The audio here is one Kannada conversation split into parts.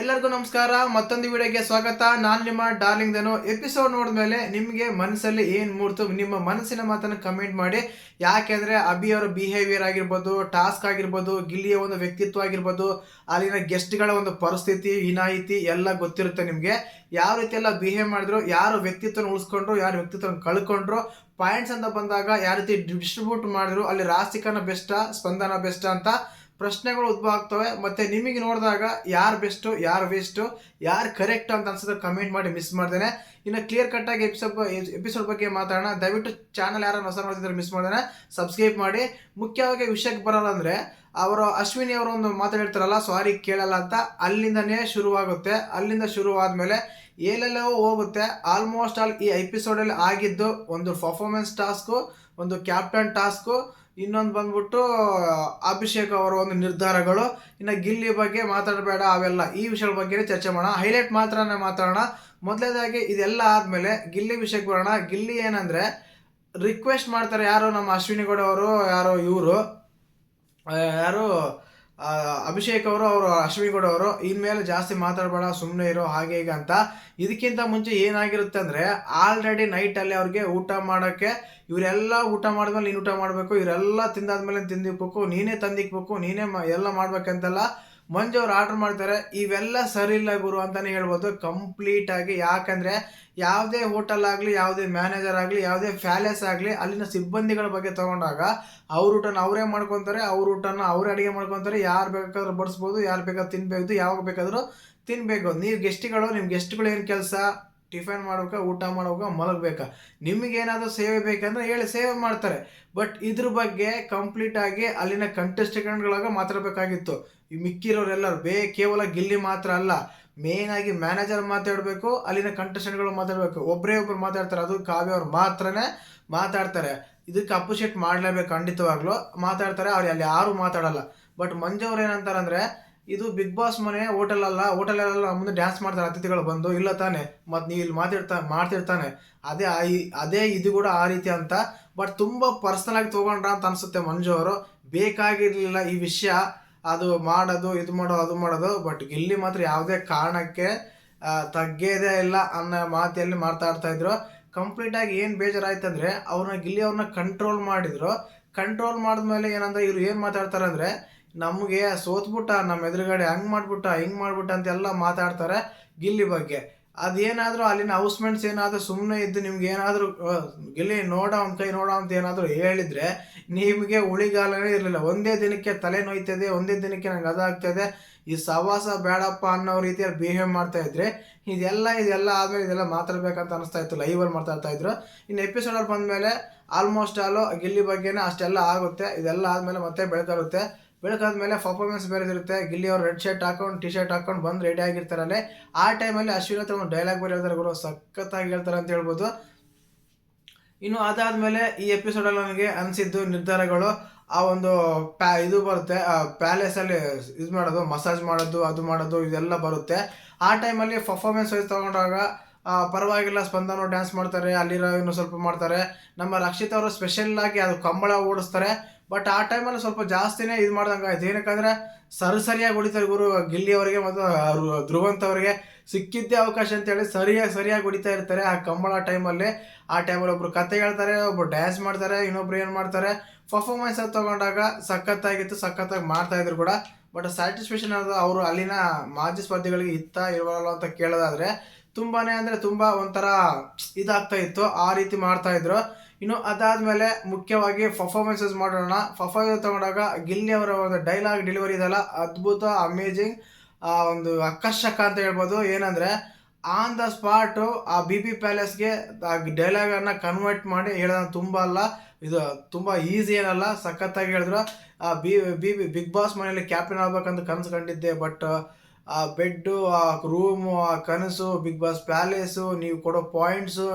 ಎಲ್ಲರಿಗೂ ನಮಸ್ಕಾರ, ಮತ್ತೊಂದು ವಿಡಿಯೋಗೆ ಸ್ವಾಗತ. ನಾನು ನಿಮ್ಮ ಡಾರ್ಲಿಂಗ್ ದನು ಎಪಿಸೋಡ್ ನೋಡಿದ್ಮೇಲೆ ನಿಮಗೆ ಮನಸ್ಸಲ್ಲಿ ಏನು ಮೂಡ್ತು? ನಿಮ್ಮ ಮನಸ್ಸಿನ ಮಾತನ್ನು ಕಮೆಂಟ್ ಮಾಡಿ. ಯಾಕೆಂದರೆ ಅಭಿ ಅವರ ಬಿಹೇವಿಯರ್ ಆಗಿರ್ಬೋದು ಟಾಸ್ಕ್ ಆಗಿರ್ಬೋದು, ಗಿಲ್ಲಿಯ ಒಂದು ವ್ಯಕ್ತಿತ್ವ ಆಗಿರ್ಬೋದು, ಅಲ್ಲಿನ ಗೆಸ್ಟ್ಗಳ ಒಂದು ಪರಿಸ್ಥಿತಿ, ವಿನಾಯಿತಿ ಎಲ್ಲ ಗೊತ್ತಿರುತ್ತೆ ನಿಮಗೆ. ಯಾವ ರೀತಿ ಎಲ್ಲ ಬಿಹೇವ್ ಮಾಡಿದ್ರು, ಯಾರು ವ್ಯಕ್ತಿತ್ವನ ಉಳಿಸ್ಕೊಂಡ್ರು, ಯಾರು ವ್ಯಕ್ತಿತ್ವನ ಕಳ್ಕೊಂಡ್ರು ಪಾಯಿಂಟ್ಸ್ ಅಂತ ಬಂದಾಗ ಯಾವ ರೀತಿ ಡಿಸ್ಟ್ರಿಬ್ಯೂಟ್ ಮಾಡಿದ್ರು, ಅಲ್ಲಿ ರಾಸಿಕನ ಬೆಸ್ಟಾ ಸ್ಪಂದನ ಬೆಸ್ಟ ಅಂತ ಪ್ರಶ್ನೆಗಳು ಉದ್ಭವ ಆಗ್ತವೆ. ಮತ್ತೆ ನಿಮಗೆ ನೋಡಿದಾಗ ಯಾರು ಬೆಸ್ಟು ಯಾರು ವೇಸ್ಟು ಯಾರು ಕರೆಕ್ಟ್ ಅಂತ ಅನ್ಸಿದ್ರೆ ಕಮೆಂಟ್ ಮಾಡಿ ಮಿಸ್ ಮಾಡ್ದೇನೆ ಇನ್ನು ಕ್ಲಿಯರ್ ಕಟ್ ಆಗಿ ಎಪಿಸೋಡ್ ಎಪಿಸೋಡ್ ಬಗ್ಗೆ ಮಾತಾಡೋಣ. ದಯವಿಟ್ಟು ಚಾನಲ್ ಯಾರು ಹೊಸ ನೋಡ್ತಿದ್ರೆ ಮಿಸ್ ಮಾಡ್ದೇನೆ ಸಬ್ಸ್ಕ್ರೈಬ್ ಮಾಡಿ. ಮುಖ್ಯವಾಗಿ ವಿಷಯಕ್ಕೆ ಬರೋಲ್ಲ ಅಂದರೆ, ಅವರು ಅಶ್ವಿನಿ ಅವರು ಒಂದು ಮಾತಾಡಿರ್ತಾರಲ್ಲ ಸಾರಿ ಕೇಳಲ್ಲ ಅಂತ. ಅಲ್ಲಿಂದನೇ ಶುರುವಾಗುತ್ತೆ. ಅಲ್ಲಿಂದ ಶುರುವಾದ್ಮೇಲೆ ಏಲೆಲ್ಲವೋ ಹೋಗುತ್ತೆ. ಆಲ್ಮೋಸ್ಟ್ ಆಲ್ ಈ ಎಪಿಸೋಡಲ್ಲಿ ಆಗಿದ್ದು ಒಂದು ಪರ್ಫಾರ್ಮೆನ್ಸ್ ಟಾಸ್ಕು ಒಂದು ಕ್ಯಾಪ್ಟನ್ ಟಾಸ್ಕು ಇನ್ನೊಂದು ಬಂದ್ಬಿಟ್ಟು, ಅಭಿಷೇಕ್ ಅವರ ಒಂದು ನಿರ್ಧಾರಗಳು. ಇನ್ನು ಗಿಲ್ಲಿ ಬಗ್ಗೆ ಮಾತಾಡಬೇಡ, ಅವೆಲ್ಲ ಈ ವಿಷಯಗಳ ಬಗ್ಗೆ ಚರ್ಚೆ ಮಾಡೋಣ. ಹೈಲೈಟ್ ಮಾತ್ರನೇ ಮಾತಾಡೋಣ. ಮೊದಲೇದಾಗಿ ಇದೆಲ್ಲ ಆದಮೇಲೆ ಗಿಲ್ಲಿ ವಿಷಯಕ್ಕೆ ಬರೋಣ. ಗಿಲ್ಲಿ ಏನಂದರೆ ರಿಕ್ವೆಸ್ಟ್ ಮಾಡ್ತಾರೆ ಯಾರು? ನಮ್ಮ ಅಶ್ವಿನಿ ಗೌಡ ಅವರು, ಯಾರೋ ಇವರು. ಯಾರು? ಅಭಿಷೇಕ್ ಅವರು ಅವರು ಅಶ್ವಿಗೌಡ ಅವರು ಇನ್ಮೇಲೆ ಜಾಸ್ತಿ ಮಾತಾಡಬೇಡ ಸುಮ್ಮನೆ ಇರೋ, ಹಾಗೆ ಈಗ ಅಂತ. ಇದಕ್ಕಿಂತ ಮುಂಚೆ ಏನಾಗಿರುತ್ತೆ ಅಂದರೆ ಆಲ್ರೆಡಿ ನೈಟಲ್ಲಿ ಅವ್ರಿಗೆ ಊಟ ಮಾಡೋಕ್ಕೆ, ಇವರೆಲ್ಲ ಊಟ ಮಾಡಿದ್ಮೇಲೆ ನೀನು ಊಟ ಮಾಡಬೇಕು, ಇವರೆಲ್ಲ ತಿಂದಾದ್ಮೇಲೆ ತಿಂದಿಕ್ಬೇಕು, ನೀನೇ ತಂದಿಕ್ಬೇಕು, ನೀನೇ ಎಲ್ಲ ಮಾಡ್ಬೇಕಂತೆಲ್ಲ ಮಂಜು ಅವ್ರು ಆರ್ಡರ್ ಮಾಡ್ತಾರೆ, ಇವೆಲ್ಲ ಸರಿ ಇಲ್ಲ ಗುರು ಅಂತಾನೆ ಹೇಳ್ಬೋದು. ಕಂಪ್ಲೀಟ್ ಆಗಿ ಯಾಕಂದ್ರೆ ಯಾವುದೇ ಹೋಟೆಲ್ ಆಗಲಿ, ಯಾವುದೇ ಮ್ಯಾನೇಜರ್ ಆಗಲಿ, ಯಾವುದೇ ಪ್ಯಾಲೇಸ್ ಆಗಲಿ, ಅಲ್ಲಿನ ಸಿಬ್ಬಂದಿಗಳ ಬಗ್ಗೆ ತಗೊಂಡಾಗ ಅವ್ರ ಊಟನ ಅವರೇ ಮಾಡ್ಕೊತಾರೆ, ಅವ್ರ ಊಟನ ಅವರೇ ಅಡುಗೆ ಮಾಡ್ಕೊತಾರೆ. ಯಾರು ಬೇಕಾದ್ರೂ ಬಡಿಸ್ಬೋದು, ಯಾರು ಬೇಕಾದ್ರೂ ತಿನ್ಬೇಕು, ಯಾವಾಗ ಬೇಕಾದರೂ ತಿನ್ನಬೇಕು ನೀವು ಗೆಸ್ಟ್ಗಳು ನಿಮ್ಮ ಗೆಸ್ಟ್ಗಳು ಏನು ಕೆಲಸ? ಟಿಫನ್ ಮಾಡ್ಬೇಕಾ, ಊಟ ಮಾಡ್ಬೇಕಾ, ಮಲಗಬೇಕಾ? ನಿಮಗೇನಾದರೂ ಸೇವೆ ಬೇಕಂದ್ರೆ ಹೇಳಿ, ಸೇವೆ ಮಾಡ್ತಾರೆ. ಬಟ್ ಇದ್ರ ಬಗ್ಗೆ ಕಂಪ್ಲೀಟ್ ಆಗಿ ಅಲ್ಲಿನ ಕಂಟೆಸ್ಟೆಂಟ್ಗಳಾಗ ಮಾತಾಡಬೇಕಾಗಿತ್ತು. ಈ ಮಿಕ್ಕಿರೋರೆಲ್ಲರೂ, ಬೇ ಕೇವಲ ಗಿಲ್ಲಿ ಮಾತ್ರ ಅಲ್ಲ ಮೇನ್ ಆಗಿ ಮ್ಯಾನೇಜರ್ ಮಾತಾಡಬೇಕು, ಅಲ್ಲಿನ ಕಂಟೆಸ್ಟೆಂಟ್ಗಳು ಮಾತಾಡಬೇಕು. ಒಬ್ಬರೇ ಒಬ್ರು ಮಾತಾಡ್ತಾರೆ, ಅದು ಕಾವ್ಯ ಅವ್ರು ಮಾತ್ರನೇ ಮಾತಾಡ್ತಾರೆ. ಇದಕ್ಕೆ ಅಪ್ರಿಷಿಯೇಟ್ ಮಾಡಲೇಬೇಕು ಖಂಡಿತವಾಗ್ಲೂ. ಮಾತಾಡ್ತಾರೆ, ಅವ್ರು ಅಲ್ಲಿ ಯಾರೂ ಮಾತಾಡಲ್ಲ. ಬಟ್ ಮಂಜು ಅವ್ರು ಏನಂತಾರಂದ್ರೆ ಇದು ಬಿಗ್ ಬಾಸ್ ಮನೆ ಹೋಟೆಲ್ ಅಲ್ಲ ಹೋಟೆಲ್ ಅಲ್ಲ ಮುಂದೆ ಡ್ಯಾನ್ಸ್ ಮಾಡ್ತಾರೆ ಅತಿಥಿಗಳು ಬಂದು, ಇಲ್ಲ ತಾನೆ ಮತ್ತು ನೀವು ಇಲ್ಲಿ ಮಾತಾಡ್ತಾ, ಮಾಡ್ತಿರ್ತಾನೆ. ಅದೇ ಅದೇ ಇದು ಕೂಡ ಆ ರೀತಿ ಅಂತ ಬಟ್ ತುಂಬ ಪರ್ಸನಲ್ ಆಗಿ ತೊಗೊಂಡ್ರ ಅಂತ ಅನಿಸುತ್ತೆ ಮಂಜು ಅವರು. ಬೇಕಾಗಿರ್ಲಿಲ್ಲ ಈ ವಿಷಯ, ಅದು ಮಾಡೋದು, ಇದು ಮಾಡೋದು, ಅದು ಮಾಡೋದು ಬಟ್ ಗಿಲ್ಲಿ ಮಾತ್ರ ಯಾವುದೇ ಕಾರಣಕ್ಕೆ ತಗ್ಗೇದೇ ಇಲ್ಲ ಅನ್ನೋ ಮಾತಲ್ಲಿ ಮಾತಾಡ್ತಾ ಇದ್ರು. ಕಂಪ್ಲೀಟ್ ಆಗಿ ಏನು ಬೇಜಾರಾಯ್ತಂದ್ರೆ, ಅವ್ರನ್ನ ಗಿಲ್ಲಿ ಅವ್ರನ್ನ ಕಂಟ್ರೋಲ್ ಮಾಡಿದ್ರು. ಕಂಟ್ರೋಲ್ ಮಾಡಿದ್ಮೇಲೆ ಏನಂದ್ರೆ ಇವ್ರು ಏನು ಮಾತಾಡ್ತಾರೆ ಅಂದ್ರೆ ನಮಗೆ ಸೋತ್ಬಿಟ್ಟ ನಮ್ಮ ಎದುರುಗಡೆ ಹಂಗೆ ಮಾಡಿಬಿಟ್ಟ, ಹಿಂಗೆ ಮಾಡಿಬಿಟ್ಟ ಅಂತೆಲ್ಲ ಮಾತಾಡ್ತಾರೆ ಗಿಲ್ಲಿ ಬಗ್ಗೆ. ಅದೇನಾದರೂ ಅಲ್ಲಿನ ಹೌಸ್ಮೆಂಟ್ಸ್ ಏನಾದರೂ ಸುಮ್ಮನೆ ಇದ್ದು ನಿಮ್ಗೆ ಏನಾದರೂ ಗಿಲ್ಲಿ ನೋಡ, ಅವ್ನ ಕೈ ನೋಡ ಅಂತ ಏನಾದರೂ ಹೇಳಿದರೆ ನಿಮಗೆ ಉಳಿಗಾಲನೇ ಇರಲಿಲ್ಲ. ಒಂದೇ ದಿನಕ್ಕೆ ತಲೆ ನೋಯ್ತದೆ, ಒಂದೇ ದಿನಕ್ಕೆ ನಂಗೆ ಅದಾಗ್ತದೆ. ಈ ಸವಾಸ ಬೇಡಪ್ಪ ಅನ್ನೋ ರೀತಿಯಲ್ಲಿ ಬಿಹೇವ್ ಮಾಡ್ತಾ ಇದ್ರೆ, ಇದೆಲ್ಲ ಇದೆಲ್ಲ ಆದಮೇಲೆ ಇದೆಲ್ಲ ಮಾತಾಡ್ಬೇಕಂತ ಅನಿಸ್ತಾ ಇತ್ತು ಲೈವಲ್ಲಿ ಮಾತಾಡ್ತಾ ಇದ್ರು. ಇನ್ನು ಎಪಿಸೋಡಲ್ಲಿ ಬಂದಮೇಲೆ ಆಲ್ಮೋಸ್ಟ್ ಆಲು ಗಿಲ್ಲಿ ಬಗ್ಗೆನೇ ಅಷ್ಟೆಲ್ಲ ಆಗುತ್ತೆ. ಇದೆಲ್ಲ ಆದಮೇಲೆ ಮತ್ತೆ ಬೆಳಕಾಗುತ್ತೆ ಬೆಳಕಾದ್ಮೇಲೆ ಪರ್ಫಾರ್ಮೆನ್ಸ್ ಬೇರೆ ಇರುತ್ತೆ ಗಿಲ್ಲಿ ಅವ್ರು ರೆಡ್ ಶರ್ಟ್ ಹಾಕೊಂಡು ಟಿ ಶರ್ಟ್ ಹಾಕೊಂಡು ಬಂದು ರೆಡಿ ಆಗಿರ್ತಾರಲ್ಲೇ. ಆ ಟೈಮಲ್ಲಿ ಅಶ್ವಿನ್ ಹತ್ರ ಒಂದು ಡೈಲಾಗ್ ಬೇರೆ ಹೇಳ್ತಾರೆ ಗುರು, ಸಖತ್ತಾಗಿ ಹೇಳ್ತಾರೆ ಅಂತ ಹೇಳ್ಬೋದು. ಇನ್ನು ಅದಾದಮೇಲೆ ಈ ಎಪಿಸೋಡಲ್ಲಿ ನನಗೆ ಅನಿಸಿದ್ದು ನಿರ್ಧಾರಗಳು. ಆ ಒಂದು ಪ್ಯಾ, ಇದು ಬರುತ್ತೆ. ಪ್ಯಾಲೇಸಲ್ಲಿ ಇದು ಮಾಡೋದು ಮಸಾಜ್ ಮಾಡೋದು, ಅದು ಮಾಡೋದು, ಇದೆಲ್ಲ ಬರುತ್ತೆ. ಆ ಟೈಮಲ್ಲಿ ಪರ್ಫಾರ್ಮೆನ್ಸ್ ವೈಸ್ ತೊಗೊಂಡಾಗ ಪರವಾಗಿಲ್ಲ ಸ್ಪಂದನ ಡ್ಯಾನ್ಸ್ ಮಾಡ್ತಾರೆ, ಅಲ್ಲಿರೋ ಇನ್ನು ಸ್ವಲ್ಪ ಮಾಡ್ತಾರೆ. ನಮ್ಮ ರಕ್ಷಿತ್ ಅವರು ಸ್ಪೆಷಲ್ ಆಗಿ ಅದು ಕಂಬಳ ಓಡಿಸ್ತಾರೆ. ಬಟ್ ಆ ಟೈಮಲ್ಲಿ ಸ್ವಲ್ಪ ಜಾಸ್ತಿನೇ ಇದು ಮಾಡ್ದಂಗೆ ಆಯ್ತು. ಏನಕ್ಕಂದ್ರೆ ಸರಿಸರಿಯಾಗಿ ಹೊಡಿತಾರೆ ಗುರು. ಗಿಲ್ಲಿ ಅವರಿಗೆ ಮತ್ತು ಧ್ರುವಂತ್ ಅವರಿಗೆ. ಸಿಕ್ಕಿದ್ದೇ ಅವಕಾಶ ಅಂತೇಳಿ ಸರಿಯಾಗಿ ಸರಿಯಾಗಿ ಹೊಡಿತಾ ಇರ್ತಾರೆ ಆ ಕಂಬಳ ಟೈಮಲ್ಲಿ ಆ ಟೈಮಲ್ಲಿ ಒಬ್ರು ಕತೆ ಹೇಳ್ತಾರೆ, ಒಬ್ರು ಡ್ಯಾನ್ಸ್ ಮಾಡ್ತಾರೆ, ಇನ್ನೊಬ್ರು ಏನು ಮಾಡ್ತಾರೆ. ಪರ್ಫಾರ್ಮೆನ್ಸ್ ತಗೊಂಡಾಗ ಸಖತ್ತಾಗಿತ್ತು, ಸಖತ್ತಾಗಿ ಮಾಡ್ತಾ ಇದ್ರು ಕೂಡ. ಬಟ್ ಸ್ಯಾಟಿಸ್ಫ್ಯಾಕ್ಷನ್ ಅದು ಅವರು ಅಲ್ಲಿನ ಮಾಜಿ ಸ್ಪರ್ಧಿಗಳಿಗೆ ಇತ್ತ ಇರವಲ್ಲ ಅಂತ ಕೇಳೋದಾದ್ರೆ, ತುಂಬಾನೇ ಅಂದರೆ ತುಂಬ ಒಂಥರ ಇದಾಗ್ತಾ ಇತ್ತು. ಆ ರೀತಿ ಮಾಡ್ತಾ ಇದ್ರು. ಇನ್ನು ಅದಾದ್ಮೇಲೆ ಮುಖ್ಯವಾಗಿ ಪರ್ಫಾರ್ಮೆನ್ಸಸ್ ಮಾಡೋಣ. ಪರ್ಫಾರ್ಮೆನ್ಸ್ ತಗೊಂಡಾಗ ಗಿಲ್ಲಿ ಅವರ ಒಂದು ಡೈಲಾಗ್ ಡೆಲಿವರಿ ಇದೆಲ್ಲ ಅದ್ಭುತ ಅಮೇಜಿಂಗ್ ಆ ಒಂದು ಆಕರ್ಷಕ ಅಂತ ಹೇಳ್ಬೋದು. ಏನಂದ್ರೆ ಆನ್ ದ ಸ್ಪಾಟು ಆ ಬಿ ಬಿ ಪ್ಯಾಲೇಸ್ಗೆ ಆ ಡೈಲಾಗನ್ನು ಕನ್ವರ್ಟ್ ಮಾಡಿ ಹೇಳೋದು ತುಂಬ ಅಲ್ಲ, ಇದು ತುಂಬ ಈಸಿ ಏನಲ್ಲ, ಸಖತ್ತಾಗಿ ಹೇಳಿದ್ರು. ಆ ಬಿ ಬಿ ಬಿಗ್ ಬಾಸ್ ಮನೆಯಲ್ಲಿ ಕ್ಯಾಪ್ಟನ್ ಆಗ್ಬೇಕಂತ ಕನಸು ಕಂಡಿದ್ದೆ ಬಟ್ ಆ ಬೆಡ್ಡು ಆ ರೂಮು ಆ ಕನಸು ಬಿಗ್ ಬಾಸ್ ಪ್ಯಾಲೇಸು ನೀವು ಕೊಡೋ ಪಾಯಿಂಟ್ಸು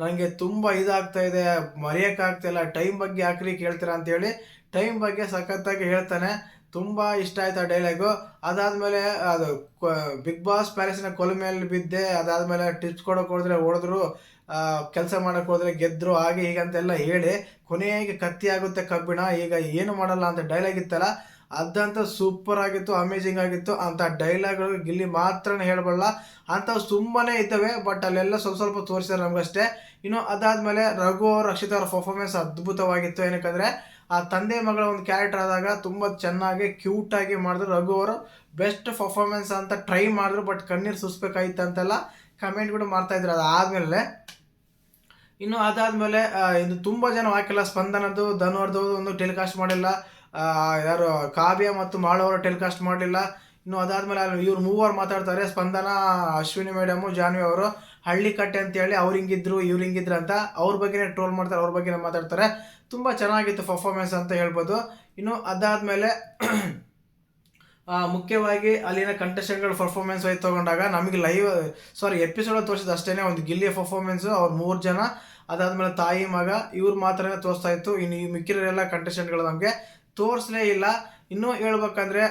ನನಗೆ ತುಂಬ ಇದಾಗ್ತಾ ಇದೆ ಮರೆಯೋಕ್ಕಾಗ್ತಿಲ್ಲ ಟೈಮ್ ಬಗ್ಗೆ ಯಾಕ್ರಿ ಕೇಳ್ತೀರಾ ಅಂತೇಳಿ ಟೈಮ್ ಬಗ್ಗೆ ಸಖತ್ತಾಗಿ ಹೇಳ್ತಾನೆ. ತುಂಬ ಇಷ್ಟ ಆಯ್ತು ಆ ಡೈಲಾಗು ಅದಾದಮೇಲೆ ಅದು ಬಿಗ್ ಬಾಸ್ ಪ್ಯಾಲೇಸಿನ ಕೊಲಮೇಲೆ ಬಿದ್ದೆ. ಅದಾದಮೇಲೆ ಟಿಪ್ಸ್ ಕೊಡೋಕೆ ಹೋದ್ರೆ ಹೊಡೆದ್ರು ಕೆಲಸ ಮಾಡೋಕೆ ಹೋದ್ರೆ ಗೆದ್ರು, ಹಾಗೆ ಹೀಗಂತೆಲ್ಲ ಹೇಳಿ, ಕೊನೆಗೆ ಕತ್ತಿ ಆಗುತ್ತೆ ಕಬ್ಬಿಣ. ಈಗ ಏನು ಮಾಡಲ್ಲ ಅಂತ ಡೈಲಾಗ್ ಇತ್ತಲ್ಲ ಅದಂತ ಸೂಪರ್ ಆಗಿತ್ತು ಅಮೇಜಿಂಗ್ ಆಗಿತ್ತು. ಅಂತ ಡೈಲಾಗ್ಗಳು ಗಿಲ್ಲಿ ಮಾತ್ರ ಹೇಳಬಲ್ಲ. ಅಂಥವು ತುಂಬನೇ ಇದ್ದಾವೆ ಬಟ್ ಅಲ್ಲೆಲ್ಲ ಸ್ವಲ್ಪ ಸ್ವಲ್ಪ ತೋರಿಸಿದ್ದಾರೆ ನಮಗಷ್ಟೇ. ಇನ್ನು ಅದಾದಮೇಲೆ ರಘು ಅವ್ರ, ರಕ್ಷಿತ ಅವರ ಪರ್ಫಾರ್ಮೆನ್ಸ್ ಅದ್ಭುತವಾಗಿತ್ತು. ಏನಕ್ಕಂದ್ರೆ, ಆ ತಂದೆ ಮಗಳ ಒಂದು ಕ್ಯಾರೆಕ್ಟರ್ ಆದಾಗ ತುಂಬ ಚೆನ್ನಾಗಿ ಕ್ಯೂಟ್ ಆಗಿ ಮಾಡಿದ್ರು ರಘು ಅವರು. ಬೆಸ್ಟ್ ಪರ್ಫಾರ್ಮೆನ್ಸ್ ಅಂತ ಟ್ರೈ ಮಾಡಿದ್ರು ಬಟ್ ಕಣ್ಣೀರು ಸುಸ್ಬೇಕಾಗಿತ್ತು ಅಂತೆಲ್ಲ ಕಮೆಂಟ್ ಕೂಡ ಮಾಡ್ತಾ ಇದ್ರು. ಅದಾದ್ಮೇಲೆ ಇನ್ನು ಅದಾದಮೇಲೆ ಇನ್ನು ತುಂಬ ಜನ ಹಾಕಿಲ್ಲ ಸ್ಪಂದನದ್ದು ಧನುವರ್ದು ಒಂದು ಟೆಲಿಕಾಸ್ಟ್ ಮಾಡಿಲ್ಲ. ಯಾರು, ಕಾವ್ಯ ಮತ್ತು ಮಾಳವರು ಟೆಲಿಕಾಸ್ಟ್ ಮಾಡಲಿಲ್ಲ. ಇನ್ನು ಅದಾದ್ಮೇಲೆ ಇವ್ರು ಮೂವರು ಮಾತಾಡ್ತಾರೆ. ಸ್ಪಂದನ, ಅಶ್ವಿನಿ ಮೇಡಮು ಜಾನ್ವಿ ಅವರು. ಹಳ್ಳಿ ಕಟ್ಟೆ ಅಂತೇಳಿ ಅವ್ರು ಹಿಂಗಿದ್ರು, ಇವ್ರು ಹಿಂಗಿದ್ರು ಅಂತ ಅವ್ರ ಬಗ್ಗೆನೇ ಟ್ರೋಲ್ ಮಾಡ್ತಾರೆ, ಅವ್ರ ಬಗ್ಗೆನೇ ಮಾತಾಡ್ತಾರೆ. ತುಂಬ ಚೆನ್ನಾಗಿತ್ತು ಪರ್ಫಾರ್ಮೆನ್ಸ್ ಅಂತ ಹೇಳ್ಬೋದು. ಇನ್ನು ಅದಾದ್ಮೇಲೆ ಮುಖ್ಯವಾಗಿ ಅಲ್ಲಿನ ಕಂಟೆಸ್ಟೆಂಟ್ಗಳ ಪರ್ಫಾರ್ಮೆನ್ಸ್ ವೈಸ್ ತಗೊಂಡಾಗ ನಮಗೆ ಲೈವ್ ಸಾರಿ ಎಪಿಸೋಡ್ ತೋರಿಸಿದ ಅಷ್ಟೇ ಒಂದು ಗಿಲ್ಲಿಯ ಪರ್ಫಾರ್ಮೆನ್ಸು ಅವ್ರು ಮೂರು ಜನ. ಅದಾದಮೇಲೆ ತಾಯಿ, ಮಗ ಇವ್ರು ಮಾತ್ರನೇ ತೋರಿಸ್ತಾ ಇತ್ತು. ಇನ್ನು ಈ ಮಿಕ್ಕಿರೋರೆಲ್ಲ ಕಂಟೆಸ್ಟೆಂಟ್ಗಳು ನಮಗೆ ತೋರಿಸಲೇ ಇಲ್ಲ. ಇನ್ನೂ ಹೇಳ್ಬೇಕಂದ್ರೆ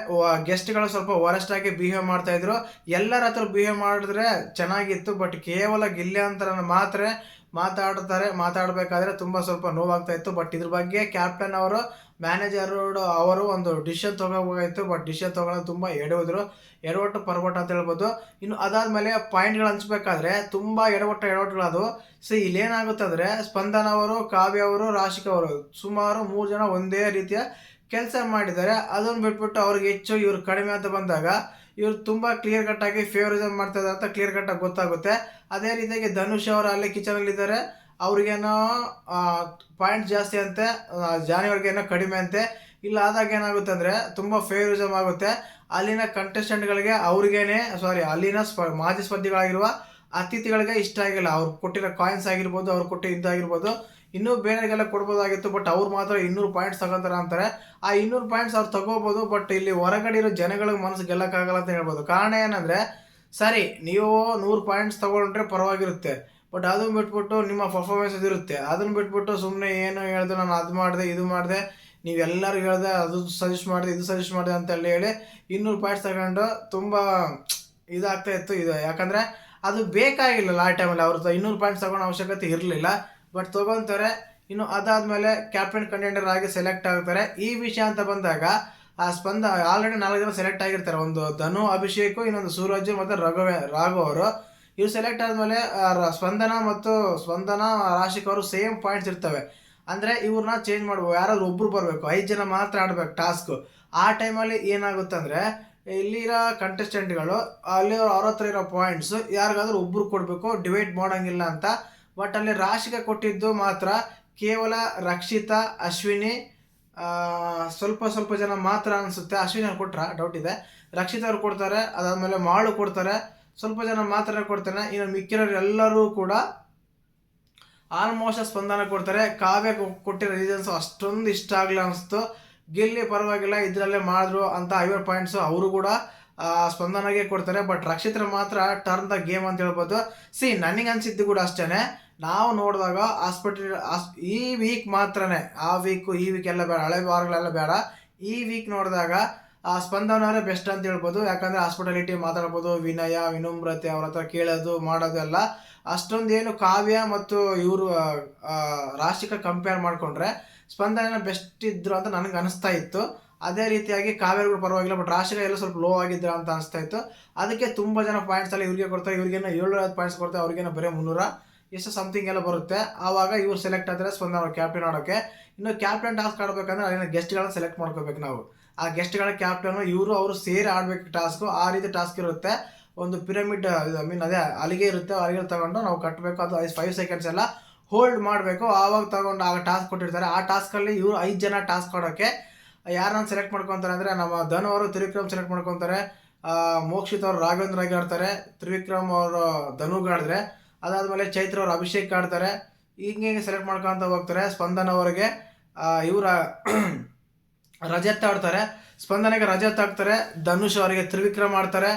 ಗೆಸ್ಟ್ಗಳು ಸ್ವಲ್ಪ ವರೆಸ್ಟ್ ಆಗಿ ಬಿಹೇವ್ ಮಾಡ್ತಾ ಇದ್ರು. ಎಲ್ಲರ ಹತ್ರ ಬಿಹೇವ್ ಮಾಡಿದ್ರೆ ಚೆನ್ನಾಗಿತ್ತು ಬಟ್ ಕೇವಲ ಗಿಲ್ಲಿ ಅಂತ ಮಾತ್ರ ಮಾತಾಡ್ತಾರೆ. ಮಾತಾಡಬೇಕಾದ್ರೆ ತುಂಬ ಸ್ವಲ್ಪ ನೋವಾಗ್ತಾ ಇತ್ತು. ಬಟ್ ಇದ್ರ ಬಗ್ಗೆ ಕ್ಯಾಪ್ಟನ್ ಅವರು ಮ್ಯಾನೇಜರ್ ಅವರು ಒಂದು ಡಿಶನ್ ತಗೋಬೇಕಾಗಿತ್ತು ಬಟ್ ಡಿಶನ್ ತೊಗೊಳ್ಳೋದು ತುಂಬ ಎಡವಿದ್ರು. ಎಡವಟ್ಟು ಪರ್ವಟ ಅಂತ ಹೇಳ್ಬೋದು. ಇನ್ನು ಅದಾದಮೇಲೆ ಪಾಯಿಂಟ್ಗಳು ಹಂಚ್ಬೇಕಾದ್ರೆ ತುಂಬ ಎಡವಟ್ಟು ಎಡವಟ್ಟುಗಳದು ಸೊ ಇಲ್ಲೇನಾಗುತ್ತೆ ಅಂದರೆ ಸ್ಪಂದನ ಅವರು, ಕಾವ್ಯ ಅವರು, ರಾಶಿಕ ಅವರು ಸುಮಾರು ಮೂರು ಜನ ಒಂದೇ ರೀತಿಯ ಕೆಲಸ ಮಾಡಿದ್ದಾರೆ, ಅದನ್ನು ಬಿಟ್ಬಿಟ್ಟು ಅವ್ರಿಗೆ ಹೆಚ್ಚು ಇವ್ರು ಕಡಿಮೆ ಅಂತ ಬಂದಾಗ ಇವ್ರು ತುಂಬ ಕ್ಲಿಯರ್ ಕಟ್ ಆಗಿ ಫೇವರಿಸಮ್ ಮಾಡ್ತಾ ಅಂತ ಕ್ಲಿಯರ್ ಕಟ್ ಆಗಿ ಗೊತ್ತಾಗುತ್ತೆ. ಅದೇ ರೀತಿಯಾಗಿ ಧನುಷ್ ಅವರು ಅಲ್ಲೇ ಕಿಚನಲ್ಲಿದ್ದಾರೆ. ಅವ್ರಿಗೇನೋ ಪಾಯಿಂಟ್ ಜಾಸ್ತಿ ಅಂತೆ ಜಾನುವಾರಿಗೇನೋ ಕಡಿಮೆ ಅಂತೆ. ಇಲ್ಲ, ಆದಾಗ ಏನಾಗುತ್ತೆ ಅಂದರೆ ತುಂಬ ಫೇವರಿಸಮ್ ಆಗುತ್ತೆ. ಅಲ್ಲಿನ ಕಂಟೆಸ್ಟೆಂಟ್ಗಳಿಗೆ ಅವ್ರಿಗೇನೆ ಸಾರಿ ಅಲ್ಲಿನ ಸ್ಪ, ಮಾಜಿ ಸ್ಪರ್ಧಿಗಳಾಗಿರುವ ಅತಿಥಿಗಳಿಗೆ ಇಷ್ಟ ಆಗಿಲ್ಲ. ಅವ್ರು ಕೊಟ್ಟಿರೋ ಕಾಯಿನ್ಸ್ ಆಗಿರ್ಬೋದು, ಅವ್ರು ಕೊಟ್ಟಿರೋ ಇದಾಗಿರ್ಬೋದು. ಇನ್ನೂ ಬೇರೆಗೆಲ್ಲ ಕೊಡ್ಬೋದಾಗಿತ್ತು ಬಟ್ ಅವ್ರು ಮಾತ್ರ ಇನ್ನೂರು ಪಾಯಿಂಟ್ಸ್ ತಗೊಂತಾರೆ ಅಂತಾರೆ. ಆ ಇನ್ನೂರು ಪಾಯಿಂಟ್ಸ್ ಅವ್ರು ತಗೋಬೋದು ಬಟ್ ಇಲ್ಲಿ ಹೊರಗಡೆ ಇರೋ ಜನಗಳಿಗೆ ಮನಸ್ಸು ಗೆಲ್ಲಕ್ಕಾಗಲ್ಲ ಅಂತ ಹೇಳ್ಬೋದು. ಕಾರಣ ಏನಂದರೆ, ಸರಿ, ನೀವು ನೂರು ಪಾಯಿಂಟ್ಸ್ ತಗೊಂಡ್ರೆ ಪರವಾಗಿರುತ್ತೆ ಬಟ್ ಅದನ್ನ ಬಿಟ್ಬಿಟ್ಟು ನಿಮ್ಮ ಪರ್ಫಾರ್ಮೆನ್ಸ್ ಇರುತ್ತೆ. ಅದನ್ನ ಬಿಟ್ಬಿಟ್ಟು ಸುಮ್ಮನೆ ಏನು ಹೇಳ್ದೆ, ನಾನು ಅದು ಮಾಡಿದೆ, ಇದು ಮಾಡಿದೆ ನೀವೆಲ್ಲರೂ ಹೇಳ್ದೆ, ಅದು ಸಜೆಸ್ಟ್ ಮಾಡಿದೆ, ಇದು ಸಜೆಸ್ಟ್ ಮಾಡಿದೆ ಅಂತೇಳಿ ಹೇಳಿ ಇನ್ನೂರು ಪಾಯಿಂಟ್ಸ್ ತಗೊಂಡು ತುಂಬ ಇದಾಗ್ತಾ ಇತ್ತು ಇದು. ಯಾಕಂದರೆ, ಅದು ಬೇಕಾಗಿಲ್ಲ ಆ ಟೈಮಲ್ಲಿ ಅವ್ರದ್ದು ಇನ್ನೂರು ಪಾಯಿಂಟ್ಸ್ ತಗೊಳ್ಳೋ ಅವಶ್ಯಕತೆ ಇರಲಿಲ್ಲ. ಬಟ್ ತಗೊಂತಾರೆ ಇನ್ನು ಅದಾದಮೇಲೆ ಕ್ಯಾಪ್ಟನ್ ಕಂಟೆಂಡರ್ ಆಗಿ ಸೆಲೆಕ್ಟ್ ಆಗ್ತಾರೆ. ಈ ವಿಷಯ ಅಂತ ಬಂದಾಗ, ಆ ಸ್ಪಂದ ಆಲ್ರೆಡಿ ನಾಲ್ಕು ಜನ ಸೆಲೆಕ್ಟ್ ಆಗಿರ್ತಾರೆ. ಒಂದು ಧನು, ಅಭಿಷೇಕ್, ಇನ್ನೊಂದು ಸೂರಜ್ ಮತ್ತು ರಘುವೆ, ರಾಘು ಅವರು. ಇವ್ರು ಸೆಲೆಕ್ಟ್ ಆದಮೇಲೆ ಸ್ಪಂದನ ಮತ್ತು ಸ್ಪಂದನ, ರಾಶಿಕ್ ಅವರು ಸೇಮ್ ಪಾಯಿಂಟ್ಸ್ ಇರ್ತವೆ. ಅಂದರೆ ಇವ್ರನ್ನ ಚೇಂಜ್ ಮಾಡ್ಬೋದು ಯಾರಾದ್ರೂ ಒಬ್ರು ಬರಬೇಕು. ಐದು ಜನ ಮಾತ್ರ ಆಡ್ಬೇಕು ಟಾಸ್ಕು ಆ ಟೈಮಲ್ಲಿ ಏನಾಗುತ್ತೆ ಅಂದರೆ, ಇಲ್ಲಿರೋ ಕಂಟೆಸ್ಟೆಂಟ್ಗಳು ಅಲ್ಲಿ ಅವ್ರ ಹತ್ರ ಇರೋ ಪಾಯಿಂಟ್ಸ್ ಯಾರಿಗಾದ್ರೂ ಒಬ್ರು ಕೊಡಬೇಕು ಡಿವೈಡ್ ಮಾಡೋಂಗಿಲ್ಲ ಅಂತ ಬಟ್ ಅಲ್ಲಿ ರಾಶಿಗೆ ಕೊಟ್ಟಿದ್ದು ಮಾತ್ರ ಕೇವಲ ರಕ್ಷಿತಾ, ಅಶ್ವಿನಿ ಸ್ವಲ್ಪ ಸ್ವಲ್ಪ ಜನ ಮಾತ್ರ ಅನಿಸುತ್ತೆ. ಅಶ್ವಿನಿ ಅವ್ರು ಕೊಟ್ರ? ಡೌಟ್ ಇದೆ. ರಕ್ಷಿತ ಅವ್ರು ಕೊಡ್ತಾರೆ, ಅದಾದಮೇಲೆ ಮಾಳು ಕೊಡ್ತಾರೆ. ಸ್ವಲ್ಪ ಜನ ಮಾತ್ರ ಕೊಡ್ತಾರೆ ಇನ್ನು ಮಿಕ್ಕಿರೋರು ಎಲ್ಲರೂ ಕೂಡ ಆಲ್ಮೋಸ್ಟ್ ಸ್ಪಂದನ ಕೊಡ್ತಾರೆ. ಕಾವ್ಯ ಕೊಟ್ಟಿರೋ ರೀಸನ್ಸ್ ಅಷ್ಟೊಂದು ಇಷ್ಟ ಆಗಲ್ಲ ಅನಿಸ್ತು. ಗಿಲ್ಲಿ ಪರವಾಗಿಲ್ಲ, ಇದರಲ್ಲೇ ಮಾಡಿದ್ರು ಅಂತ ಐವತ್ತು ಪಾಯಿಂಟ್ಸು ಅವರು ಕೂಡ ಸ್ಪಂದನಾಗೆ ಕೊಡ್ತಾರೆ. ಬಟ್ ರಕ್ಷಿತ್ರ ಮಾತ್ರ ಟರ್ನ್ ದ ಗೇಮ್ ಅಂತ ಹೇಳ್ಬೋದು. ಸಿ ನನಗೆ ಅನ್ಸಿದ್ದು ಕೂಡ ಅಷ್ಟೇ ನಾವು ನೋಡಿದಾಗ ಹಾಸ್ಪಿಟಲ್ ಈ ವೀಕ್ ಮಾತ್ರನೇ, ಆ ವೀಕು ಈ ವೀಕ್ ಎಲ್ಲ ಬೇಡ, ಹಳೆ ವಾರಗಳೆಲ್ಲ ಬೇಡ. ಈ ವೀಕ್ ನೋಡಿದಾಗ, ಆ ಸ್ಪಂದನವರೇ ಬೆಸ್ಟ್ ಅಂತ ಹೇಳ್ಬೋದು. ಯಾಕಂದರೆ ಹಾಸ್ಪಿಟಾಲಿಟಿ ಮಾತಾಡ್ಬೋದು, ವಿನಯ, ವಿನಮ್ರತೆ ಅವ್ರ ಹತ್ರ ಕೇಳೋದು, ಮಾಡೋದು ಎಲ್ಲ. ಅಷ್ಟೊಂದೇನು ಕಾವ್ಯ ಮತ್ತು ಇವರು ರಾಶಿಕ ಕಂಪೇರ್ ಮಾಡಿಕೊಂಡ್ರೆ ಸ್ಪಂದನ ಬೆಸ್ಟ್ ಇದ್ರು ಅಂತ ನನಗೆ ಅನಿಸ್ತಾ ಇತ್ತು. ಅದೇ ರೀತಿಯಾಗಿ ಕಾವೇರಿಗಳು ಪರವಾಗಿಲ್ಲ ಬಟ್ ರಾಶಿಕ ಎಲ್ಲ ಸ್ವಲ್ಪ ಲೋ ಆಗಿದ್ರು ಅಂತ ಅನಿಸ್ತಾ ಇತ್ತು. ಅದಕ್ಕೆ ತುಂಬ ಜನ ಪಾಯಿಂಟ್ಸ್ ಎಲ್ಲ ಇವ್ರಿಗೆ ಕೊಡ್ತಾರೆ ಇವ್ರಿಗೇನೋ ಏಳ್ನೂರ ಪಾಯಿಂಟ್ಸ್ ಕೊಡ್ತಾರೆ ಅವ್ರಿಗೇನೋ ಬರೀ ಮುನ್ನೂರ. ಎಷ್ಟು ಸಮಥಿಂಗ್ ಎಲ್ಲ ಬರುತ್ತೆ. ಆವಾಗ ಇವ್ರು ಸೆಲೆಕ್ಟ್ ಆದರೆ ಸ್ಪಂದ ಕ್ಯಾಪ್ಟನ್ ಆಡೋಕ್ಕೆ ಇನ್ನು ಕ್ಯಾಪ್ಟನ್ ಟಾಸ್ಕ್ ಆಡಬೇಕಂದ್ರೆ ಅಲ್ಲಿನ ಗೆಸ್ಟ್ಗಳನ್ನ ಸೆಲೆಕ್ಟ್ ಮಾಡ್ಕೋಬೇಕು ನಾವು. ಆ ಗೆಸ್ಟ್ಗಳ ಕ್ಯಾಪ್ಟನ್ ಇವರು ಅವರು ಸೇರಿ ಆಡಬೇಕು ಟಾಸ್ಕು ಆ ರೀತಿ ಟಾಸ್ಕ್ ಇರುತ್ತೆ. ಒಂದು ಪಿರಮಿಡ್ ಐ ಮೀನ್ ಅದೇ ಅಲ್ಲಿಗೆ ಇರುತ್ತೆ. ಅಲ್ಲಿಗೆ ತಗೊಂಡು ನಾವು ಕಟ್ಟಬೇಕು ಅದು ಐದು ಫೈವ್ ಸೆಕೆಂಡ್ಸ್ ಎಲ್ಲ ಹೋಲ್ಡ್ ಮಾಡಬೇಕು. ಆವಾಗ ತಗೊಂಡು ಆಗ ಟಾಸ್ಕ್ ಕೊಟ್ಟಿರ್ತಾರೆ. ಆ ಟಾಸ್ಕಲ್ಲಿ ಇವರು ಐದು ಜನ ಟಾಸ್ಕ್ ಆಡೋಕ್ಕೆ ಯಾರನ್ನ ಸೆಲೆಕ್ಟ್ ಮಾಡ್ಕೊತಾರೆ ಅಂದರೆ ನಮ್ಮ ಧನು ಅವರು ತ್ರಿವಿಕ್ರಮ್ ಸೆಲೆಕ್ಟ್ ಮಾಡ್ಕೊತಾರೆ. ಆ, ಮೋಕ್ಷಿತ್ ಅವರು ರಾಘವೇಂದ್ರ ಆಗಿ ಆಡ್ತಾರೆ. ತ್ರಿವಿಕ್ರಮ್ ಅವರು ಧನುಗ್ ಆಡಿದ್ರೆ ಅದಾದಮೇಲೆ ಚೈತ್ರ ಅವರು ಅಭಿಷೇಕ್ ಆಡ್ತಾರೆ ಹಿಂಗೆ ಸೆಲೆಕ್ಟ್ ಮಾಡ್ಕೊತ ಹೋಗ್ತಾರೆ. ಸ್ಪಂದನ್ ಅವರಿಗೆ ಇವರ, ರಜತ್ ಆಡ್ತಾರೆ. ಸ್ಪಂದನೆಗೆ ರಜತ್ ಆಗ್ತಾರೆ ಧನುಷ್ ಅವರಿಗೆ ತ್ರಿವಿಕ್ರಮ್ ಆಡ್ತಾರೆ.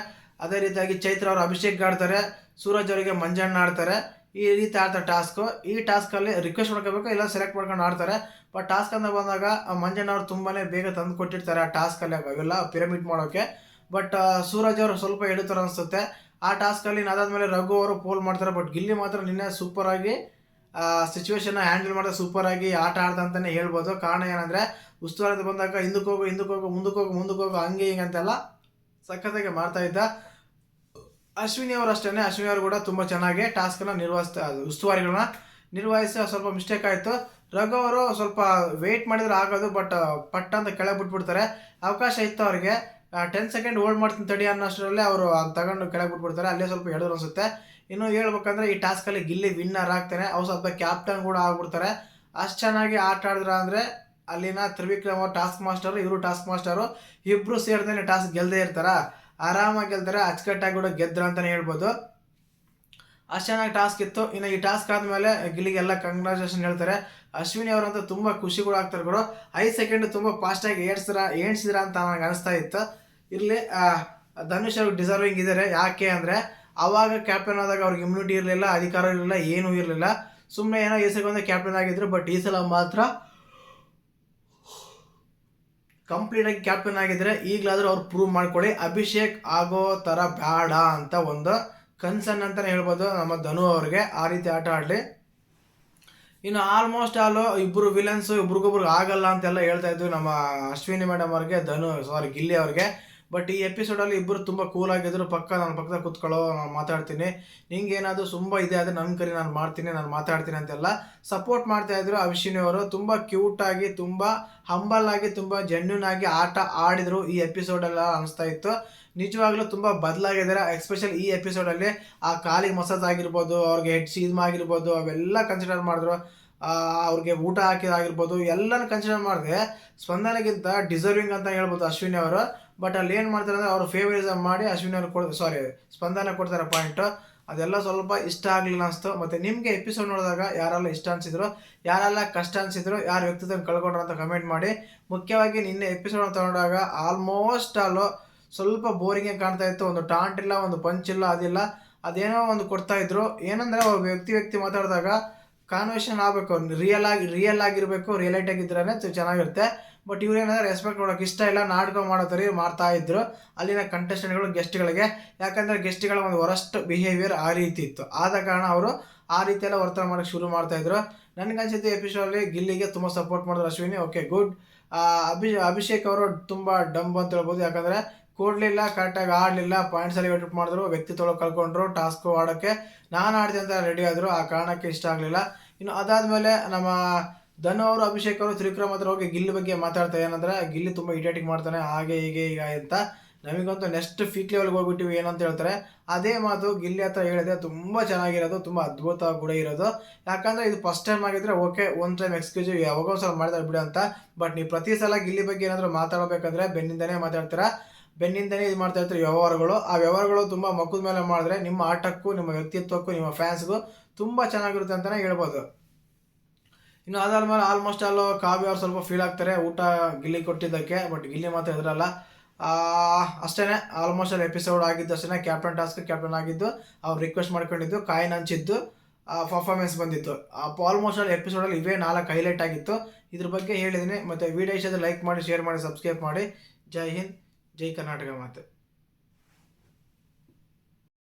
ಅದೇ ರೀತಿಯಾಗಿ ಚೈತ್ರ ಅವರು ಅಭಿಷೇಕ್ ಆಡ್ತಾರೆ ಸೂರಜ್ ಅವರಿಗೆ ಮಂಜಣ್ಣ ಆಡ್ತಾರೆ. ಈ ರೀತಿ ಆಡ್ತಾರೆ ಟಾಸ್ಕು ಈ ಟಾಸ್ಕಲ್ಲಿ ರಿಕ್ವೆಸ್ಟ್ ಮಾಡ್ಕೋಬೇಕು ಇಲ್ಲ ಸೆಲೆಕ್ಟ್ ಮಾಡ್ಕೊಂಡು ಆಡ್ತಾರೆ. ಬಟ್ ಟಾಸ್ಕ್ ಅಂತ ಬಂದಾಗ ಮಂಜಣ್ಣ ಅವರು ತುಂಬಾ ಬೇಗ ತಂದು ಕೊಟ್ಟಿರ್ತಾರೆ ಆ ಟಾಸ್ಕಲ್ಲಿ ಅವೆಲ್ಲ ಪಿರಮಿಡ್ ಮಾಡೋಕ್ಕೆ ಬಟ್ ಸೂರಜ್ ಅವರು ಸ್ವಲ್ಪ ಎಡುತ್ತಾರೆ ಅನಿಸುತ್ತೆ. ಆ ಟಾಸ್ಕಲ್ಲಿ ಅದಾದ್ಮೇಲೆ ರಘು ಅವರು ಪೋಲ್ ಮಾಡ್ತಾರೆ ಬಟ್ ಗಿಲ್ಲಿ ಮಾತ್ರ ನಿನ್ನೆ ಸೂಪರ್ ಆಗಿ ಸಿಚುವೇಶನ್ ಹ್ಯಾಂಡಲ್ ಮಾಡಿದ್ರೆ ಸೂಪರ್ ಆಗಿ ಆಟ ಆಡ್ದ ಅಂತಾನೆ ಹೇಳ್ಬೋದು. ಕಾರಣ ಏನಂದ್ರೆ ಉಸ್ತುವಾರಿ ಅಂತ ಬಂದಾಗ ಹಿಂದಕ್ಕೆ ಹೋಗು ಹಿಂದಕ್ಕೆ ಹೋಗು, ಮುಂದಕ್ಕೆ ಹೋಗು ಮುಂದಕ್ಕೆ ಹೋಗು, ಹಂಗೆ ಹಿಂಗೆ ಅಂತೆಲ್ಲ ಸಖತ್ತಾಗಿ ಮಾಡ್ತಾ ಇದ್ದ. ಅಶ್ವಿನಿ ಅವರು ಅಷ್ಟೇ ಅಶ್ವಿನಿ ಅವರು ಕೂಡ ತುಂಬ ಚೆನ್ನಾಗಿ ಟಾಸ್ಕನ್ನು ನಿರ್ವಹಿಸ್ತಾ, ಉಸ್ತುವಾರಿಗಳನ್ನ ನಿರ್ವಹಿಸಿ ಸ್ವಲ್ಪ ಮಿಸ್ಟೇಕ್ ಆಯಿತು. ರಘು ಅವರು ಸ್ವಲ್ಪ ವೆಯ್ಟ್ ಮಾಡಿದ್ರೆ ಆಗೋದು ಬಟ್ ಪಟ್ ಅಂತ ಕೆಳಗೆ ಬಿಟ್ಬಿಡ್ತಾರೆ. ಅವಕಾಶ ಇತ್ತು ಅವ್ರಿಗೆ. ಟೆನ್ ಸೆಕೆಂಡ್ ಹೋಲ್ಡ್ ಮಾಡ್ತೀನಿ ತಡಿ ಅನ್ನೋಷ್ಟರಲ್ಲಿ ಅವರು ತಗೊಂಡು ಕೆಳಗೆ ಬಿಟ್ಬಿಡ್ತಾರೆ, ಅಲ್ಲೇ ಸ್ವಲ್ಪ ಹೇಳಿದ್ರು ಅನ್ಸುತ್ತೆ. ಇನ್ನು ಹೇಳ್ಬೇಕಂದ್ರೆ ಈ ಟಾಸ್ಕಲ್ಲಿ ಗಿಲ್ಲಿ ವಿನ್ನರ್ ಆಗ್ತಾನೆ, ಅವ್ರು ಸ್ವಲ್ಪ ಕ್ಯಾಪ್ಟನ್ ಕೂಡ ಆಗ್ಬಿಡ್ತಾರೆ. ಅಷ್ಟು ಚೆನ್ನಾಗಿ ಆಟ ಆಡಿದ್ರ ಅಂದರೆ ಅಲ್ಲಿನ ತ್ರಿವಿಕ್ರಮ ಟಾಸ್ಕ್ ಮಾಸ್ಟರು ಇವರು ಟಾಸ್ಕ್ ಮಾಸ್ಟರು ಇಬ್ಬರು ಸೇರಿದ್ರೆ ಟಾಸ್ಕ್ ಗೆಲ್ಲದೆ ಇರ್ತಾರ. ಆರಾಮಾಗಿ ಗೆಲ್ತಾರೆ, ಅಚ್ಚುಕಟ್ಟಾಗಿ ಕೂಡ ಗೆದ್ದರು ಅಂತಲೇ ಹೇಳ್ಬೋದು. ಅಷ್ಟು ಚೆನ್ನಾಗಿ ಟಾಸ್ಕ್ ಇತ್ತು. ಇನ್ನು ಈ ಟಾಸ್ಕ್ ಆದಮೇಲೆ ಗಿಲ್ಲಿಗೆಲ್ಲ ಕಂಗ್ರಾಚುಲೇಷನ್ ಹೇಳ್ತಾರೆ. ಅಶ್ವಿನಿ ಅವರಂತೂ ತುಂಬ ಖುಷಿ ಕೂಡ ಆಗ್ತಾರೆ ಗುರು. ಐದು ಸೆಕೆಂಡ್ ತುಂಬ ಫಾಸ್ಟಾಗಿ ಏಡ್ಸಿರ, ಏಣಿಸಿದ್ರ ಅಂತ ನನಗೆ ಅನಿಸ್ತಾ ಇತ್ತು. ಇಲ್ಲಿ ಧನುಷ್ ಅವ್ರಿಗೆ ಡಿಸರ್ವಿಂಗ್ ಇದ್ದಾರೆ ಯಾಕೆ ಅಂದರೆ ಅವಾಗ ಕ್ಯಾಪ್ಟನ್ ಆದಾಗ ಅವ್ರಿಗೆ ಇಮ್ಯುನಿಟಿ ಇರಲಿಲ್ಲ, ಅಧಿಕಾರ ಇರಲಿಲ್ಲ, ಏನೂ ಇರಲಿಲ್ಲ. ಸುಮ್ಮನೆ ಏನೋ ಈ ಸೆಕೆಂಡ್ ಕ್ಯಾಪ್ಟನ್ ಆಗಿದ್ರು ಬಟ್ ಈ ಸಲ ಮಾತ್ರ ಕಂಪ್ಲೀಟಾಗಿ ಕ್ಯಾಪ್ಟನ್ ಆಗಿದ್ರೆ ಈಗಲಾದರೂ ಅವ್ರು ಪ್ರೂವ್ ಮಾಡ್ಕೊಳ್ಳಿ. ಅಭಿಷೇಕ್ ಆಗೋ ಥರ ಬೇಡ ಅಂತ ಒಂದು ಕನ್ಸರ್ನ್ ಅಂತಲೇ ಹೇಳ್ಬೋದು, ನಮ್ಮ ಧನು ಅವ್ರಿಗೆ. ಆ ರೀತಿ ಆಟ ಆಡಲಿ. ಇನ್ನು ಆಲ್ಮೋಸ್ಟ್ ಆಲು ಇಬ್ಬರು ವಿಲನ್ಸು ಇಬ್ರಿಗೊಬ್ರಿಗೆ ಆಗಲ್ಲ ಅಂತೆಲ್ಲ ಹೇಳ್ತಾ ಇದ್ವಿ ನಮ್ಮ ಅಶ್ವಿನಿ ಮೇಡಮ್ ಅವ್ರಿಗೆ, ಧನು ಸಾರಿ ಗಿಲ್ಲಿ ಅವ್ರಿಗೆ. ಬಟ್ ಈ ಎಪಿಸೋಡಲ್ಲಿ ಇಬ್ಬರು ತುಂಬ ಕೂಲ್ ಆಗಿದ್ರು. ಪಕ್ಕ ನಾನು ಪಕ್ಕದಾಗ ಕೂತ್ಕೊಳ್ಳೋ ನಾನು ಮಾತಾಡ್ತೀನಿ. ನಿಂಗೆ ಏನಾದರೂ ತುಂಬ ಇದೆ ಆದರೆ ನನ್ನ ಕರಿ ನಾನು ಮಾಡ್ತೀನಿ, ನಾನು ಮಾತಾಡ್ತೀನಿ ಅಂತೆಲ್ಲ ಸಪೋರ್ಟ್ ಮಾಡ್ತಾ ಇದ್ರು ಅಶ್ವಿನಿ ಅವರು. ತುಂಬ ಕ್ಯೂಟಾಗಿ ತುಂಬ ಹಂಬಲ್ ಆಗಿ, ತುಂಬ ಜೆನ್ಯೂನ್ ಆಗಿ ಆಟ ಆಡಿದ್ರು ಈ ಎಪಿಸೋಡೆಲ್ಲ ಅನಿಸ್ತಾ ಇತ್ತು. ನಿಜವಾಗ್ಲೂ ತುಂಬ ಬದಲಾಗಿದ್ದಾರೆ. ಎಸ್ಪೆಷಲ್ ಈ ಎಪಿಸೋಡಲ್ಲಿ ಆ ಕಾಲಿಗೆ ಮಸಾಜ್ ಆಗಿರ್ಬೋದು, ಅವ್ರಿಗೆ ಹೆಡ್ ಸೀಮ್ ಆಗಿರ್ಬೋದು, ಅವೆಲ್ಲ ಕನ್ಸಿಡರ್ ಮಾಡಿದ್ರು. ಅವ್ರಿಗೆ ಊಟ ಹಾಕಿದಾಗಿರ್ಬೋದು ಎಲ್ಲನೂ ಕನ್ಸಿಡರ್ ಮಾಡಿದೆ. ಸ್ಪಂದನೆಗಿಂತ ಡಿಸರ್ವಿಂಗ್ ಅಂತ ಹೇಳ್ಬೋದು ಅಶ್ವಿನಿ ಅವರು. ಬಟ್ ಅಲ್ಲಿ ಏನು ಮಾಡ್ತಾರೆ ಅಂದರೆ, ಅವರು ಫೇವರಿಸಮ್ ಮಾಡಿ ಅಶ್ವಿನ್ ಅವ್ರು ಕೊಡ್ ಸಾರಿ ಸ್ಪಂದನ ಕೊಡ್ತಾರೆ ಪಾಯಿಂಟು ಅದೆಲ್ಲ ಸ್ವಲ್ಪ ಇಷ್ಟ ಆಗಲಿಲ್ಲ ಅನಿಸ್ತು. ಮತ್ತು ನಿಮಗೆ ಎಪಿಸೋಡ್ ನೋಡಿದಾಗ ಯಾರೆಲ್ಲ ಇಷ್ಟ ಅನಿಸಿದ್ರು, ಯಾರೆಲ್ಲ ಕಷ್ಟ ಅನಿಸಿದ್ರು, ಯಾರು ವ್ಯಕ್ತಿತ್ವ ಕಳ್ಕೊಂಡ್ರು ಅಂತ ಕಮೆಂಟ್ ಮಾಡಿ. ಮುಖ್ಯವಾಗಿ ನಿನ್ನೆ ಎಪಿಸೋಡ್ ತಗೊಂಡಾಗ ಆಲ್ಮೋಸ್ಟ್ ಆಲು ಸ್ವಲ್ಪ ಬೋರಿಂಗೇ ಕಾಣ್ತಾ ಇತ್ತು. ಒಂದು ಟಾಂಟ್ ಇಲ್ಲ, ಒಂದು ಪಂಚ್ ಇಲ್ಲ, ಅದಿಲ್ಲ. ಅದೇನೋ ಒಂದು ಕೊಡ್ತಾ ಇದ್ರು. ಏನಂದರೆ, ಒಬ್ಬ ವ್ಯಕ್ತಿ ವ್ಯಕ್ತಿ ಮಾತಾಡಿದಾಗ ಕಾನ್ವರ್ಸೇಷನ್ ಆಗಬೇಕು. ರಿಯಲ್ ಆಗಿ ರಿಯಲ್ ಆಗಿರಬೇಕು ರಿಯಲೈಟ್ ಆಗಿದ್ರೆ ಚೆನ್ನಾಗಿರುತ್ತೆ. ಬಟ್ ಇವ್ರು ಏನಾದ್ರೆ ರೆಸ್ಪೆಕ್ಟ್ ಕೊಡೋಕೆ ಇಷ್ಟ ಇಲ್ಲ, ನಾಟಕ ಮಾಡೋ ಥರ ಮಾಡ್ತಾ ಇದ್ರು. ಅಲ್ಲಿನ ಕಂಟೆಸ್ಟೆಂಟ್ಗಳು ಗೆಸ್ಟ್ಗಳಿಗೆ ಯಾಕಂದರೆ ಗೆಸ್ಟ್ಗಳ ಒಂದು ವರಸ್ಟ್ ಬಿಹೇವಿಯರ್ ಆ ರೀತಿ ಇತ್ತು. ಆದ ಕಾರಣ ಅವರು ಆ ರೀತಿ ವರ್ತನೆ ಮಾಡೋಕ್ಕೆ ಶುರು ಮಾಡ್ತಾ ಇದ್ರು. ನನಗನ್ಸಿದ್ದು ಎಪಿಸೋಡಲ್ಲಿ ಗಿಲ್ಲಿಗೆ ತುಂಬ ಸಪೋರ್ಟ್ ಮಾಡಿದ್ರು ಅಶ್ವಿನಿ. ಓಕೆ ಗುಡ್ ಅಭಿ, ಅಭಿಷೇಕ್ ಅವರು ತುಂಬ ಡಂಬ್ ಅಂತ ಹೇಳ್ಬೋದು. ಯಾಕಂದರೆ ಕೊಡಲಿಲ್ಲ ಕರೆಕ್ಟಾಗಿ ಆಡಲಿಲ್ಲ. ಪಾಯಿಂಟ್ಸಲ್ಲಿ ವೆಟ್ ಮಾಡಿದ್ರು. ವ್ಯಕ್ತಿ ತೊಳಗೆ ಕಳ್ಕೊಂಡ್ರು ಟಾಸ್ಕ್ ಆಡೋಕ್ಕೆ ನಾನು ಆಡ್ತೀನಿ ಅಂತ ರೆಡಿ ಆದರು. ಆ ಕಾರಣಕ್ಕೆ ಇಷ್ಟ ಆಗಲಿಲ್ಲ. ಇನ್ನು ಅದಾದಮೇಲೆ ನಮ್ಮ ಧನು ಅವರು, ಅಭಿಷೇಕ್ ಅವರು, ತ್ರಿವಿಕ್ರಮ್ ಹತ್ರ ಹೋಗಿ ಗಿಲ್ಲಿ ಬಗ್ಗೆ ಮಾತಾಡ್ತಾರೆ. ಏನಂದ್ರೆ, ಗಿಲ್ಲಿ ತುಂಬ ಇಟೇಟಿಂಗ್ ಮಾಡ್ತಾನೆ, ಹಾಗೆ ಹೀಗೆ ಈಗ ಅಂತ. ನಮಗಂತೂ ನೆಕ್ಸ್ಟ್ ಫೀಟ್ ಲೆವೆಲ್ಗೆ ಹೋಗ್ಬಿಟ್ಟಿವಿ ಏನಂತ ಹೇಳ್ತಾರೆ. ಅದೇ ಮಾತು ಗಿಲ್ಲಿ ಹತ್ರ ಹೇಳಿದೆ ತುಂಬ ಚೆನ್ನಾಗಿರೋದು, ತುಂಬ ಅದ್ಭುತ ಕೂಡ ಇರೋದು. ಯಾಕಂದರೆ ಇದು ಫಸ್ಟ್ ಟೈಮ್ ಆಗಿದ್ರೆ ಓಕೆ ಒನ್ ಟೈಮ್ ಎಕ್ಸ್ಕ್ಯೂಸ್ ಯಾವಾಗ ಸಲ ಮಾಡಿದ್ರೆ ಬಿಡು ಅಂತ. ಬಟ್ ನೀವು ಪ್ರತಿ ಸಲ ಗಿಲ್ಲಿ ಬಗ್ಗೆ ಏನಾದರೂ ಮಾತಾಡಬೇಕಂದ್ರೆ ಬೆನ್ನಿಂದನೇ ಮಾತಾಡ್ತೀರಾ. ಬೆನ್ನಿಂದನೇ ಇದು ಮಾಡ್ತಾ ಇರ್ತಾರೆ ವ್ಯವಹಾರಗಳು. ಆ ವ್ಯವಹಾರಗಳು ತುಂಬ ಮಕ್ಕದ ಮೇಲೆ ಮಾಡಿದ್ರೆ ನಿಮ್ಮ ಆಟಕ್ಕೂ, ನಿಮ್ಮ ವ್ಯಕ್ತಿತ್ವಕ್ಕೂ, ನಿಮ್ಮ ಫ್ಯಾನ್ಸ್ಗೂ ತುಂಬ ಚೆನ್ನಾಗಿರುತ್ತೆ ಅಂತಲೇ ಹೇಳ್ಬೋದು. ಇನ್ನು ಅದಾದ್ಮೇಲೆ ಆಲ್ಮೋಸ್ಟ್ ಆಲ್ ಕಾವ್ಯ ಅವ್ರು ಸ್ವಲ್ಪ ಫೀಲ್ ಆಗ್ತಾರೆ, ಊಟ ಗಿಲ್ಲಿ ಕೊಟ್ಟಿದ್ದಕ್ಕೆ ಬಟ್ ಗಿಲ್ಲಿ ಮಾತ್ರ ಎದುರಲ್ಲ ಅಷ್ಟೇ ಆಲ್ಮೋಸ್ಟ್ ಅಲ್ಲಿ ಎಪಿಸೋಡ್ ಆಗಿದ್ದು ಅಷ್ಟೇ ಕ್ಯಾಪ್ಟನ್ ಟಾಸ್ಕ್ ಕ್ಯಾಪ್ಟನ್ ಆಗಿದ್ದು, ಅವ್ರು ರಿಕ್ವೆಸ್ಟ್ ಮಾಡ್ಕೊಂಡಿದ್ದು ಕಾಯಿನ್ ಹಂಚಿದ್ದು ಪರ್ಫಾರ್ಮೆನ್ಸ್ ಬಂದಿತ್ತು. ಆಲ್ಮೋಸ್ಟ್ ಅಲ್ಲಿ ಎಪಿಸೋಡಲ್ಲಿ ಇವೇ ನಾಲ್ಕು ಹೈಲೈಟ್ ಆಗಿತ್ತು. ಇದ್ರ ಬಗ್ಗೆ ಹೇಳಿದ್ದೀನಿ ಮತ್ತು ವಿಡಿಯೋ ಲೈಕ್ ಮಾಡಿ ಶೇರ್ ಮಾಡಿ ಸಬ್ಸ್ಕ್ರೈಬ್ ಮಾಡಿ. ಜೈ ಹಿಂದ್, ಜೈ ಕರ್ನಾಟಕ ಮಾತು.